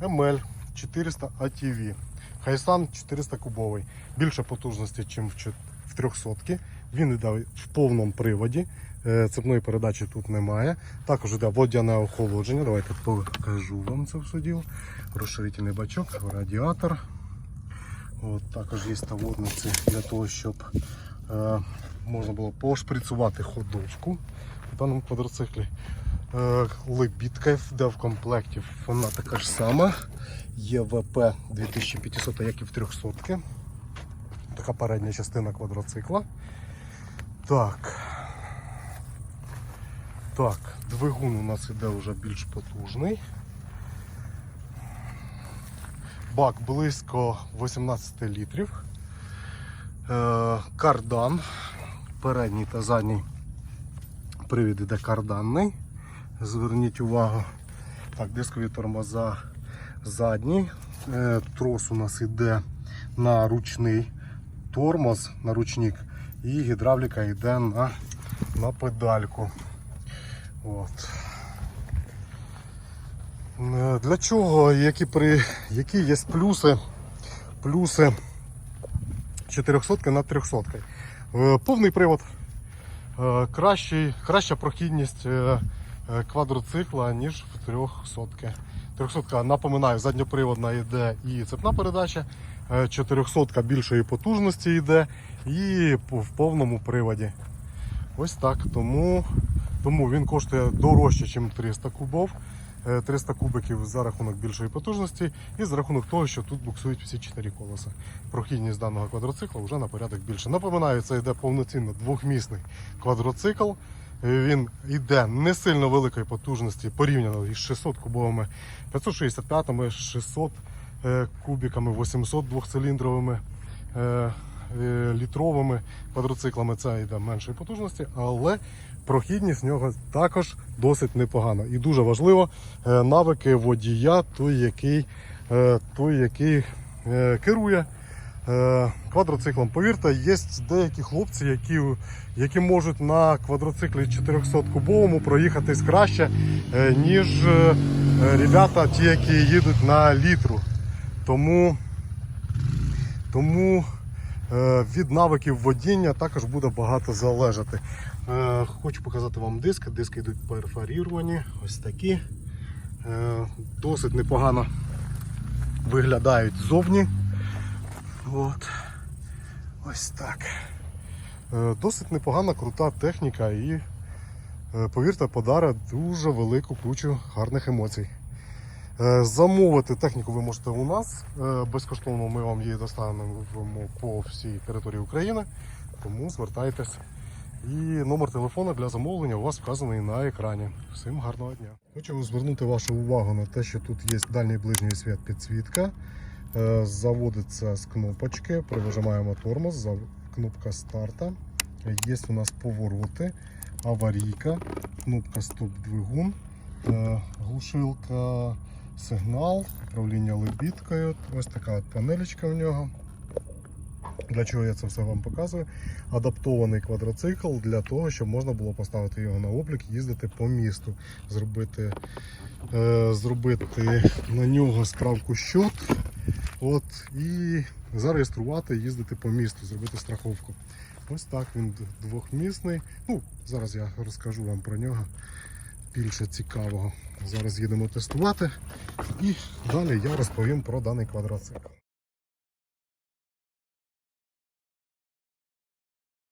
ML 400 ATV. Хайсан 400 кубовий. Більше потужності, ніж в чо- в 300. Він йде в повному приводі. Е, Цепної передачі тут немає. Також йде водяне охолодження. Давайте покажу вам це все діло. Розширительний бачок, радіатор. От, також є таводниці для того, щоб е, можна було пошприцювати ходовку в даному квадроциклі. Е, лебідка йде в комплекті, вона така ж сама. ЄВП 2500, як і в 300. Така передня частина квадроцикла. Так. Так, двигун у нас іде вже більш потужний. Бак близько 18 літрів. Е, кардан. Передній та задній привід іде карданний. Зверніть увагу. Так, дискові тормоза задні. Е, трос у нас йде на ручний тормоз, на ручник. І гідравліка йде на, на педальку. От. Е, Для чого, які, при, які є плюси, плюси 400 на 300? Е, Повний привод, кращий, краща прохідність квадроцикла, ніж в 300. 300, напоминаю, задньоприводна йде і цепна передача, е, 400 більшої потужності йде і в повному приводі. Ось так. Тому, тому він коштує дорожче, ніж 300 кубов. Е, 300 кубиків за рахунок більшої потужності і за рахунок того, що тут буксують всі 4 колеса. Прохідність даного квадроцикла вже на порядок більше. Напоминаю, це йде повноцінно двохмісний квадроцикл. Е, Він йде не сильно великої потужності порівняно із 600 кубовими, 565, 600 е, кубиками, 800 двохциліндровими. е, Літровими квадроциклами це йде меншої потужності, але прохідність в нього також досить непогана. І дуже важливо навики водія, той, який, той, який керує квадроциклом. Повірте, є деякі хлопці, які, які можуть на квадроциклі 400 кубовому проїхатись краще, е, ніж е, ребята, ті, які їдуть на літру. Тому, тому е, від навиків водіння також буде багато залежати. Е, Хочу показати вам диски. Диски йдуть перфоріровані, ось такі. Е, Досить непогано виглядають ззовні. От. Ось так. Е, Досить непогана, крута техніка і, е, повірте, подарить дуже велику кучу гарних емоцій. Е, Замовити техніку ви можете у нас. Безкоштовно ми вам її доставимо по всій території України. Тому звертайтесь. І номер телефона для замовлення у вас вказаний на екрані. Всім гарного дня. Хочу звернути вашу увагу на те, що тут є дальній ближній світ підсвітка. Е, Заводиться з кнопочки, приважаємо тормоз, кнопка старта. Є у нас повороти, аварійка, кнопка стоп-двигун, е, глушилка, сигнал, управління лебідкою. Ось така от панелечка в нього. Для чого я це все вам показую? Адаптований квадроцикл для того, щоб можна було поставити його на облік, їздити по місту, зробити, е, зробити на нього справку щот от, і зареєструвати, їздити по місту, зробити страховку. Ось так він двохмісний. Ну, зараз я розкажу вам про нього більше цікавого. Зараз їдемо тестувати і далі я розповім про даний квадроцикл.